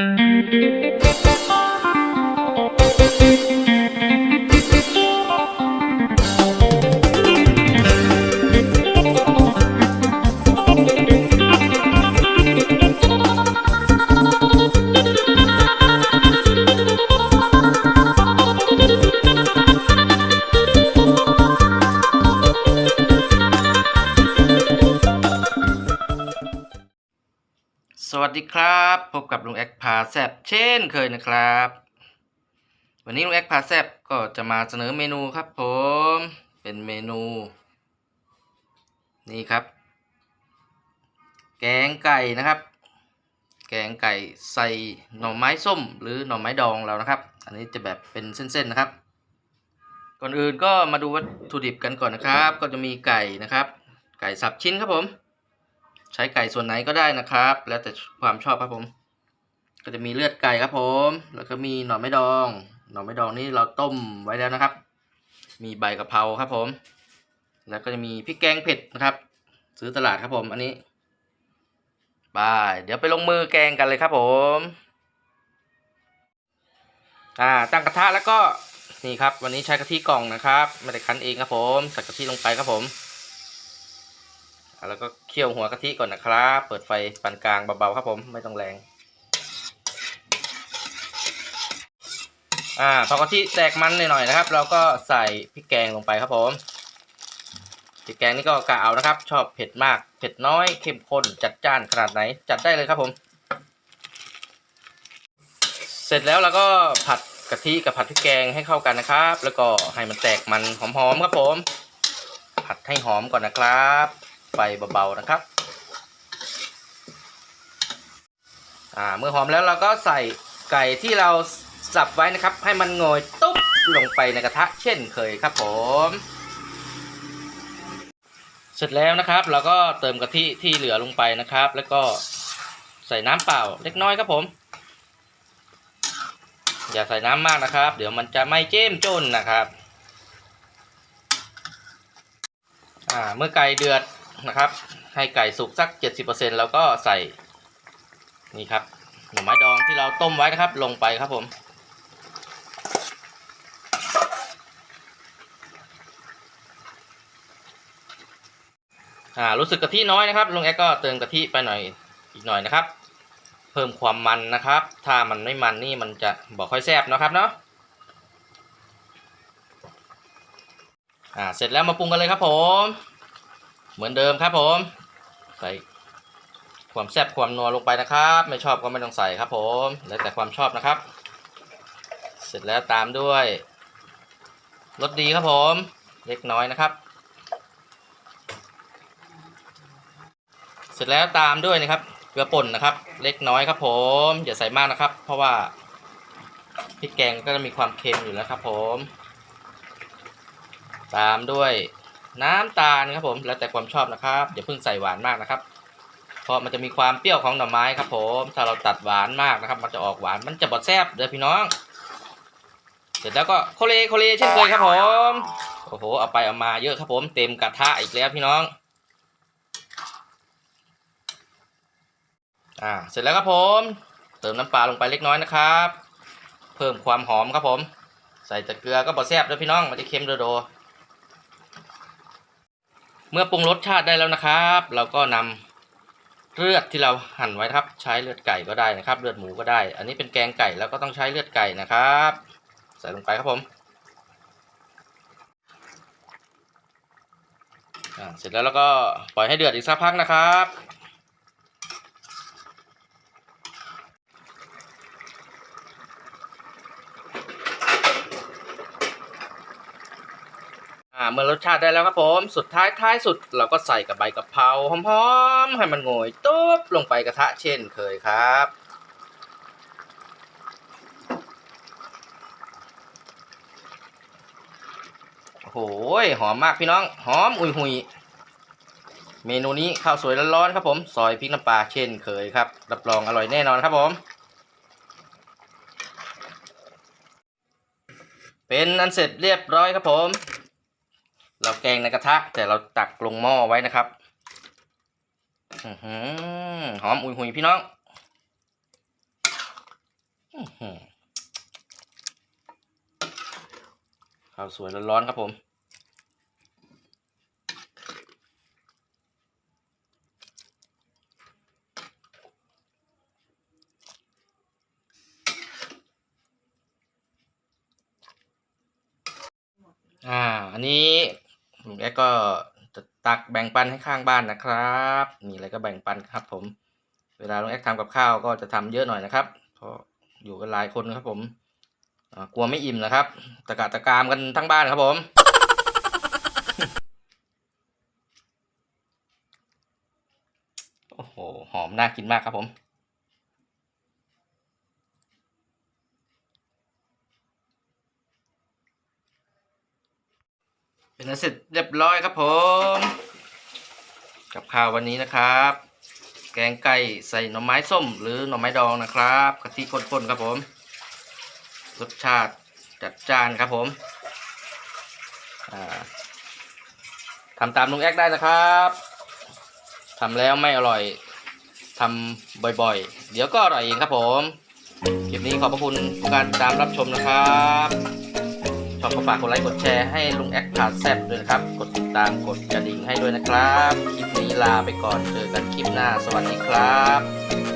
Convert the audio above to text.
Música สวัสดีครับ พบกับลุงแอคพาแซบเช่นเคยนะครับ วันนี้ลุงแอคพาแซบก็จะมาเสนอเมนูครับผม เป็นเมนู นี่ครับ แกงไก่นะครับ แกงไก่ใส่หน่อไม้ส้ม หรือหน่อไม้ดองเรานะครับ อันนี้จะแบบเป็นเส้นๆนะครับ ก่อนอื่นก็มาดูวัตถุดิบกันก่อนนะครับ ก็จะมีไก่นะครับ ไก่สับชิ้นครับผม ใช้ไก่ส่วนไหนก็ได้นะครับ แล้วแต่ความชอบครับผม ก็จะมีเลือดไก่ครับผม แล้วก็มีหน่อไม้ดอง หน่อไม้ดองนี่เราต้มไว้แล้วนะครับ มีใบกะเพราครับผม แล้วก็จะมีพริกแกงเผ็ดนะครับ ซื้อตลาดครับผม อันนี้ไปเดี๋ยวไปลงมือแกงกันเลยครับผมอ่าตั้งกระทะแล้วก็นี่ครับ วันนี้ใช้กะทิกล่องนะครับ ไม่ได้คั้นเองครับผมใส่กะทิลงไปครับผม แล้วก็เคี่ยวหัวกะทิก่อนนะครับ เปิดไฟปานกลางเบาๆครับผมไม่ต้องแรง อ่าพอกะทิแตกมันหน่อยๆนะครับ เราก็ใส่พริกแกงลงไปครับผมพริกแกงนี่ก็กะเอานะครับ ชอบเผ็ดมาก เผ็ดน้อยเข้มข้นจัดจ้านขนาดไหน จัดได้เลยครับผม เสร็จแล้วเราก็ผัดกะทิกับผัดพริกแกงให้เข้ากันนะครับ แล้วก็ให้มันแตกมันหอมๆครับผม ผัดให้หอมก่อนนะครับ ไฟเบาๆนะครับอ่าเมื่อหอมแล้วเราก็ใส่ไก่ที่เราสับไว้นะครับ ให้มันงอยตุ๊บลงไปในกระทะเช่นเคยครับผม เสร็จแล้วนะครับ เราก็เติมกะทิที่เหลือลงไปนะครับ แล้วก็ใส่น้ำเปล่าเล็กน้อยครับผม อย่าใส่น้ำมากนะครับ เดี๋ยวมันจะไม่เจ้มจนนะครับ อ่าเมื่อไก่เดือด นะครับ ให้ไก่สุกสัก 70%แล้วก็ใส่นี่ครับหน่อไม้ดองที่เราต้มไว้นะครับ ลงไปครับผมอ่ารู้สึกกะทิน้อยนะครับลุงแอ๊กก็เติมกะทิไปหน่อยอีกหน่อยนะครับ เพิ่มความมันนะครับ ถ้ามันไม่มันนี่มันจะบอกค่อยแซ่บนะครับเนาะอ่าเสร็จแล้วมาปรุงกันเลยครับผม เหมือนเดิมครับผม ใส่ความแซ่บความนัวลงไปนะครับ ไม่ชอบก็ไม่ต้องใส่ครับ ผมแล้วแต่ความชอบนะครับ เสร็จแล้วตามด้วยรสดีครับผม เล็กน้อยนะครับ เสร็จแล้วตามด้วยนะครับเกลือป่นนะครับ เล็กน้อยครับ ผมอย่าใส่มากนะครับ เพราะว่าพริกแกงก็จะมีความเค็มอยู่แล้วครับ ผม ตามด้วย น้ำตาลครับผมแล้วแต่ความชอบนะครับอย่าเพิ่งใส่หวานมากนะครับ เพราะมันจะมีความเปรี้ยวของหน่อไม้ครับ ผม ถ้าเราตัดหวานมากนะครับ มันจะออกหวานมันจะบดแซ่บเด้อพี่น้อง เสร็จแล้วก็โคเลโคเลเช่นเคยครับผมโอ้โหเอาไปเอามาเยอะครับผมเต็มกระทะอีกแล้วพี่น้องอ่าเสร็จแล้วครับผม เติมน้ำปลาลงไปเล็กน้อยนะครับ เพิ่มความหอมครับผม ใส่ต่เกลือก็บดแซ่บเด้อพี่น้องมันจะเค็มโดโด เมื่อปรุงรสชาติได้แล้วนะครับ เราก็นำเลือดที่เราหั่นไว้ครับ ใช้เลือดไก่ก็ได้นะครับ เลือดหมูก็ได้ อันนี้เป็นแกงไก่แล้วก็ต้องใช้เลือดไก่นะครับ ใส่ลงไปครับผมเสร็จแล้วเราก็ปล่อยให้เดือดอีกสักพักนะครับ เมื่อรสชาติได้แล้วครับผม สุดท้ายท้ายสุดเราก็ใส่กับใบกะเพราหอมๆให้มันโงยตุ๊บลงไปกระทะเช่นเคยครับโอ้โหหอมมากพี่น้อง หอมอุยหุยเมนูนี้ข้าวสวยร้อนๆครับผม ซอยพริกน้ำปลาเช่นเคยครับ รับรองอร่อยแน่นอนครับผม เป็นอันเสร็จเรียบร้อยครับผม เราแกงในกระทะ แต่เราตักลงหม้อไว้นะครับหอมอุยหุยพี่น้องข้าวสวยร้อนๆครับผมอ่า อันนี้ แอ๊กก็จะตักแบ่งปันให้ข้างบ้านนะครับ มีอะไรก็แบ่งปันครับ ผม เวลาลุงแอ๊กทำกับข้าวก็จะทำเยอะหน่อยนะครับ เพราะอยู่กันหลายคนครับ ผมกลัวไม่อิ่มนะครับ ตะกะตะกามกันทั้งบ้านครับผมโอ้โห หอมน่ากินมากครับผม เป็นเสร็จเรียบร้อยครับผม กับข้าววันนี้นะครับ แกงไก่ใส่หน่อไม้ส้ม หรือหน่อไม้ดองนะครับกะทิข้นๆครับผมรสชาติจัดจ้านครับผมอ่าทำตามลุงแอกได้นะครับทำแล้วไม่อร่อยทำบ่อยๆ เดี๋ยวก็อร่อยเองครับผม คลิปนี้ขอบพระคุณทุกการตามรับชมนะครับ ชอบก็ฝากกดไลค์กดแชร์ให้ลุงแอคพาแซบด้วยนะครับ กดติดตามกดกระดิ่งให้ด้วยนะครับ คลิปนี้ลาไปก่อนเจอกันคลิปหน้า สวัสดีครับ